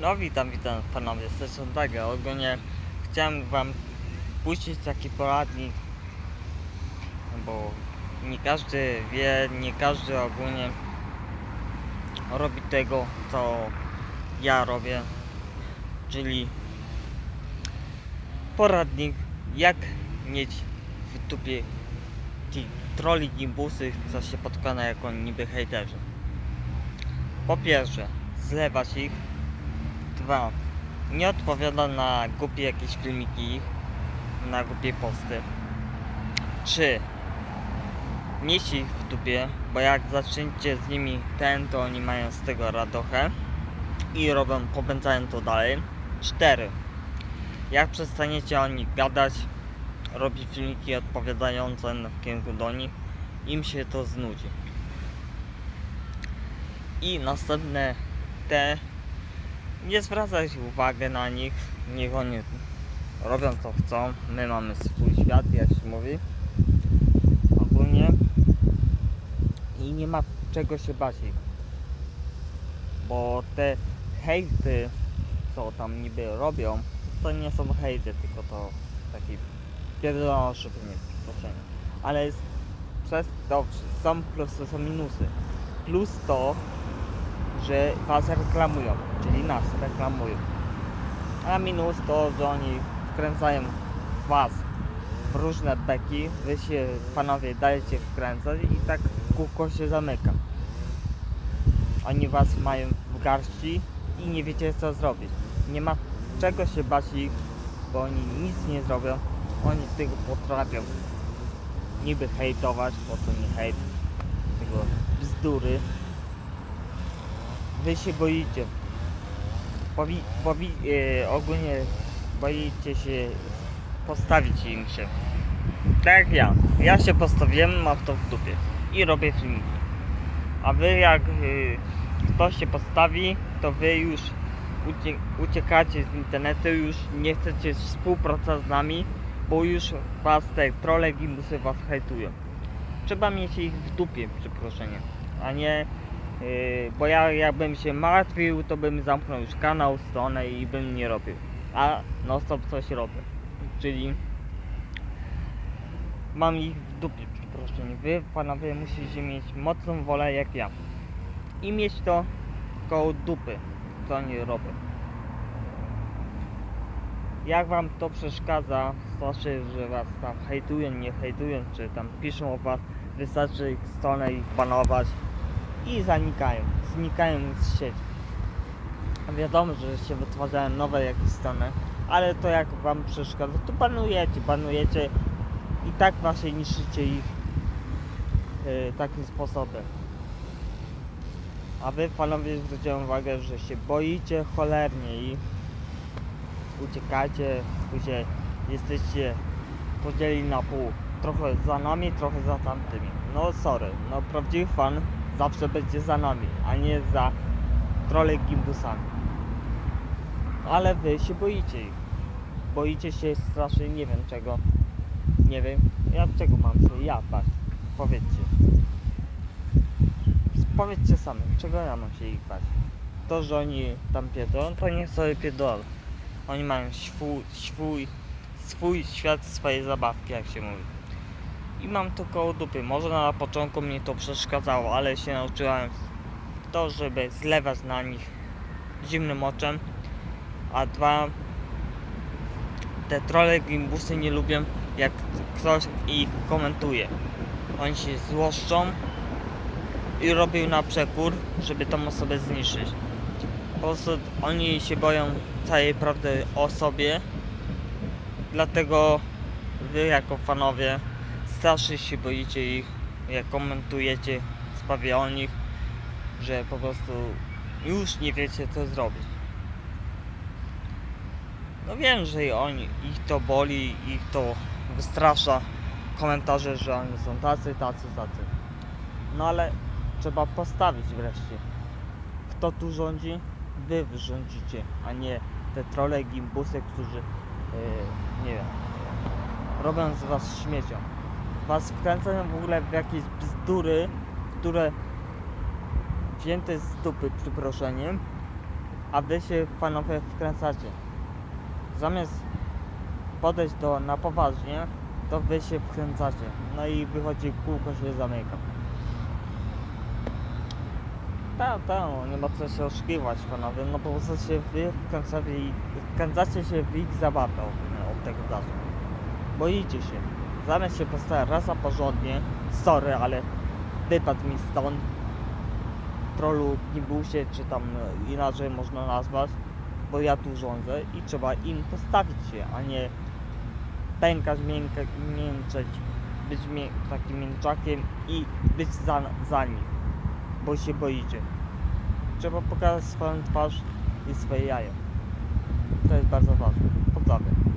No witam, witam panowie, zresztą tak, ogólnie chciałem wam puścić taki poradnik, bo nie każdy wie, nie każdy ogólnie robi tego, co ja robię, czyli poradnik, jak mieć w dupie tych troli gimbusy, co się podkłada jako niby hejterzy. Po pierwsze, zlewać ich. Dwa, nie odpowiada na głupie jakieś filmiki na głupie posty. Trzy, mieć ich w dupie, bo jak zaczniecie z nimi ten, to oni mają z tego radochę i robią, popędzają to dalej. Cztery, jak przestaniecie o nich gadać, robić filmiki odpowiadające w kierunku do nich, im się to znudzi. I następne te nie zwracać uwagi na nich, niech oni robią co chcą, my mamy swój świat, jak się mówi. Ogólnie. I nie ma czego się bać ich. Bo te hejty co tam niby robią to nie są hejty, tylko to taki pierdolony szybienie, przeproszenie ale jest, przez to są plusy, są minusy. Plus to że was reklamują, czyli nas reklamują. A minus to, że oni wkręcają was w różne beki, wy się panowie dajecie wkręcać i tak kółko się zamyka. Oni was mają w garści i nie wiecie co zrobić. Nie ma czego się bać ich, bo oni nic nie zrobią. Oni tego potrafią niby hejtować, bo to nie hejt, tylko bzdury wy się boicie. Powi, powi, e, ogólnie boicie się postawić im się. Tak jak ja. Ja się postawiłem, mam to w dupie. I robię filmiki. A wy jak y, ktoś się postawi, to wy już ucie, uciekacie z internetu, już nie chcecie współpracować z nami, bo już was te trole gimbusy was hejtują. Trzeba mieć ich w dupie, przeproszenie, a nie bo ja jakbym się martwił, to bym zamknął już kanał, stronę i bym nie robił. A no stop coś robię. Czyli mam ich w dupie, przepraszam. Wy panowie musicie mieć mocną wolę jak ja. I mieć to koło dupy, co oni robią. Jak wam to przeszkadza, znaczy, że was tam hejtują, nie hejtują, czy tam piszą o was, wystarczy ich stronę i panować i zanikają, znikają z sieci. Wiadomo, że się wytwarzają nowe jakieś strony, ale to jak wam przeszkadza, to banujecie, banujecie i tak właśnie niszczycie ich yy, takim sposobem. A wy panowie zwróciłem uwagę, że się boicie cholernie i uciekacie, później jesteście podzieli na pół. Trochę za nami, trochę za tamtymi. No sorry, no prawdziwy fan zawsze będzie za nami, a nie za trole gimbusami. Ale wy się boicie ich. Boicie się strasznie nie wiem czego. Nie wiem. Ja czego mam się ja bać? Powiedzcie. Powiedzcie sami, czego ja mam się ich bać? To, że oni tam pierdolą, to niech sobie pierdolą. Oni mają swój, swój, swój świat, swoje zabawki, jak się mówi i mam to koło dupy. Może na początku mnie to przeszkadzało, ale się nauczyłem to, żeby zlewać na nich zimnym oczem, a dwa te trole gimbusy nie lubią jak ktoś ich komentuje. Oni się złoszczą i robią na przekór, żeby tą osobę zniszczyć. Po prostu oni się boją całej prawdy o sobie, dlatego wy jako fanowie strasznie się boicie ich, jak komentujecie sprawie o nich, że po prostu już nie wiecie co zrobić. No wiem, że oni, ich to boli, ich to wystrasza komentarze, że oni są tacy, tacy, tacy. No ale trzeba postawić wreszcie. Kto tu rządzi? Wy rządzicie, a nie te trole gimbusy, którzy yy, nie wiem, robią z was śmiecią was wkręcają w ogóle w jakieś bzdury, które wzięte z dupy, przeproszeniem, a wy się panowie wkręcacie. Zamiast podejść do na poważnie, to wy się wkręcacie. No i wychodzi kółko się zamyka. Tak, tak, nie ma co się oszukiwać panowie, no po prostu się wy wkręcacie, wkręcacie się w ich zabawę od, tego czasu. Boicie się. Zamiast się postawić raz a porządnie, sorry, ale wypadł mi stąd, trollu gimbusie, czy tam e, inaczej można nazwać, bo ja tu rządzę i trzeba im postawić się, a nie pękać, miękać, mięczeć, być mię takim mięczakiem i być za, za bo się boicie. Trzeba pokazać swoją twarz i swoje jaja. To jest bardzo ważne. Pozdrawiam.